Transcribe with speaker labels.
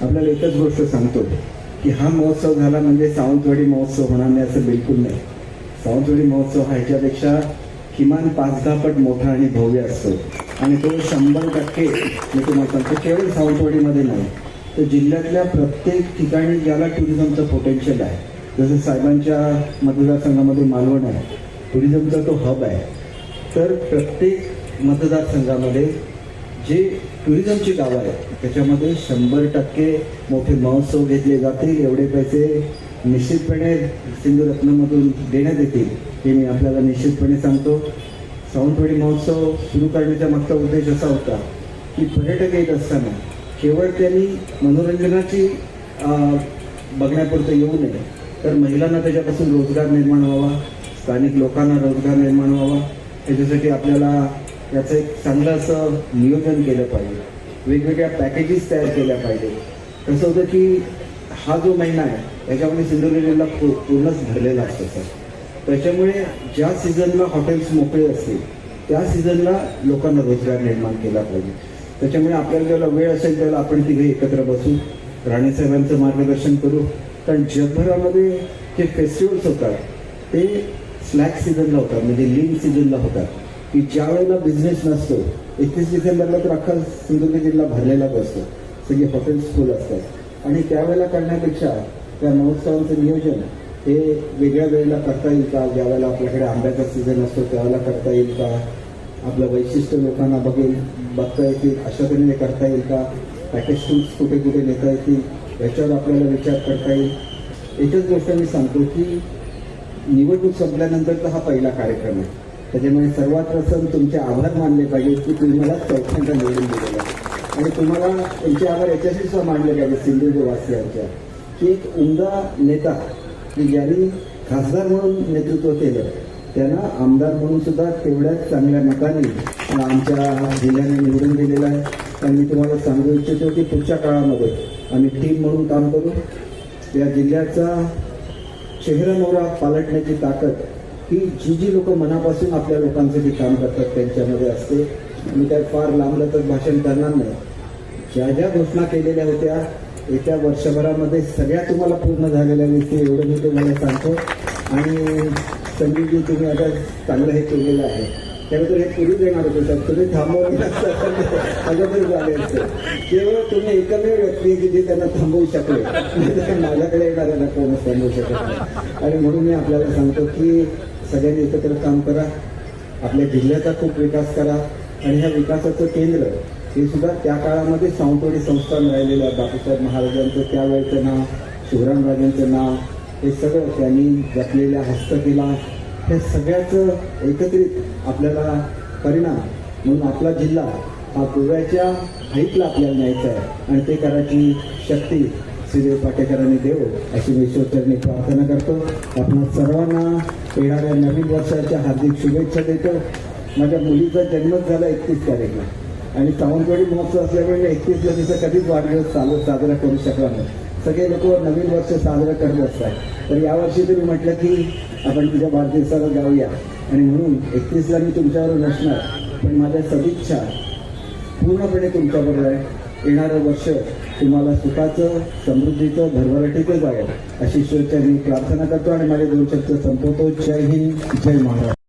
Speaker 1: आपल्याला एकच गोष्ट सांगतो की हा महोत्सव झाला म्हणजे सावंतवाडी महोत्सव होणार नाही असं बिलकुल नाही. सावंतवाडी महोत्सव हा ह्याच्यापेक्षा किमान पाच दहा पट मोठा आणि भव्य असतो. आणि तो शंभर टक्के मी तुम्हाला सांगतो केवळ सावंतवाडीमध्ये नाही तर जिल्ह्यातल्या प्रत्येक ठिकाणी ज्याला टुरिझमचं पोटेन्शियल आहे जसं साहेबांच्या मतदारसंघामध्ये मालवण आहे टुरिझमचा तो हब आहे तर प्रत्येक मतदारसंघामध्ये जे टुरिझमची गावं आहेत त्याच्यामध्ये शंभर टक्के मोठे महोत्सव घेतले जातील. एवढे पैसे निश्चितपणे सिंधुरत्नमधून देण्यात येतील हे मी आपल्याला निश्चितपणे सांगतो. सावंतवाडी महोत्सव सुरू करण्याचा मागचा उद्देश असा होता की पर्यटक येत असताना केवळ त्यांनी मनोरंजनाची बघण्यापुरतं येऊ नये तर महिलांना त्याच्यापासून रोजगार निर्माण व्हावा स्थानिक लोकांना रोजगार निर्माण व्हावा. त्याच्यासाठी आपल्याला याचं एक चांगलं असं नियोजन केलं पाहिजे. वेगवेगळ्या पॅकेजेस तयार केल्या पाहिजे. कसं होतं की हा जो महिना आहे त्याच्यामुळे सिंधुदुर्ग जिल्हा पूर्णच भरलेला असतो सर. त्याच्यामुळे ज्या सीझनला हॉटेल्स मोकळे असतील त्या सीझनला लोकांना रोजगार निर्माण केला पाहिजे. त्याच्यामुळे आपल्याला ज्याला वेळ असेल त्यावेळेला आपण तिघे एकत्र बसू राणेसाहेबांचं मार्गदर्शन करू. कारण जगभरामध्ये जे फेस्टिवल्स होतात ते स्लॅक सीझनला होतात म्हणजे लीन सीझनला होतात. की ज्या वेळेला बिझनेस नसतो एकतीस डिसेंबरला तर अख्खा सिंधुदुर्ग जिल्हा भरलेलाच असतो सगळे हॉटेल्स फुल असतात. आणि त्यावेळेला करण्यापेक्षा त्या महोत्सवांचं नियोजन हे वेगळ्या वेळेला करता येईल का? ज्यावेळेला आपल्याकडे आंब्याचा सीझन असतो त्यावेळेला करता येईल का? आपलं वैशिष्ट्य लोकांना बघेल बघता येतील अशा तऱ्हेने करता येईल का? पॅकेज टूल्स कुठे कुठे नेता येतील याच्यावर आपल्याला विचार करता येईल. एकच गोष्ट मी सांगतो की निवडणूक संपल्यानंतरचा हा पहिला कार्यक्रम आहे. त्याच्यामुळे सर्वात प्रथम तुमचे आभार मानले पाहिजे की तुम्ही मला चौथ्यांदा निवडून दिलेला आणि तुम्हाला तुमचे आभार याच्याशी सुद्धा मानले पाहिजे सिंधुदुर्गवासियांच्या की एक उमदा नेता की ज्यांनी खासदार म्हणून नेतृत्व केलं त्यांना आमदार म्हणून सुद्धा तेवढ्याच चांगल्या मताने आमच्या जिल्ह्याने निवडून दिलेला आहे. आणि मी तुम्हाला सांगू इच्छितो की पुढच्या काळामध्ये आम्ही टीम म्हणून काम करू. या जिल्ह्याचा चेहरा मोहरा पालटण्याची ताकद ही जी जी लोक मनापासून आपल्या लोकांचं जे काम करतात त्यांच्यामध्ये असते मी त्यात फार लांबलचक भाषण करणार नाही. ज्या ज्या घोषणा केलेल्या होत्या येत्या वर्षभरामध्ये सगळ्या तुम्हाला पूर्ण झालेल्या दिसतील एवढं मी तुम्हाला सांगतो. आणि संजीवजी तुम्ही आता चांगलं हे केलेलं आहे. त्यानंतर हे पूर्वी देणार होते सर तुम्ही थांबवलं अगोदर झाले असते. केवळ तुम्ही एकमेव व्यक्ती की जे त्यांना थांबवू शकले. माझ्याकडे येणाऱ्यांना कोणच थांबवू शकत नाही. आणि म्हणून मी आपल्याला सांगतो की सगळ्यांनी एकत्र काम करा. आपल्या जिल्ह्याचा खूप विकास करा. आणि ह्या विकासाचं केंद्र हे सुद्धा त्या काळामध्ये सावंतवाडी संस्थान राहिलेलं आहे. बापूसाहेब महाराजांचं त्यावेळेचं नाव शिवरामराजांचं नाव हे सगळं त्यांनी जपलेल्या हस्तकला ह्या सगळ्याचं एकत्रित आपल्याला परिणाम म्हणून आपला जिल्हा हा गोव्याच्या हाईटला आपल्याला न्यायचा आहे. आणि ते करायची शक्ती श्रीदेव पाटेकरांनी देव अशी मी प्रार्थना करतो. आपण सर्वांना येणाऱ्या नवीन वर्षाच्या हार्दिक शुभेच्छा देतो. माझ्या मुलीचा जन्मच झाला एकतीस तारीखला. आणि सावंतवाडी महोत्सव असल्यामुळे एकतीस एकतीसला तिचा कधीच वाढदिवस चालू साजरा करू शकला नाही. सगळे लोक नवीन वर्ष साजरं करत असतात. तर यावर्षी तुम्ही म्हटलं की आपण तुझ्या वाढदिवसाला जाऊया. आणि म्हणून एकतीसला मी तुमच्यावर नसणार पण माझ्या सदिच्छा पूर्णपणे तुमच्याबरोबर आहे. येणारं वर्ष तुम्हाला सुखाचं समृद्धीचं भरभराटीचं जावं. अशी ईश्वरच्या मी प्रार्थना करतो आणि माझे दोन शब्द संपवतो. जय हिंद जय महाराज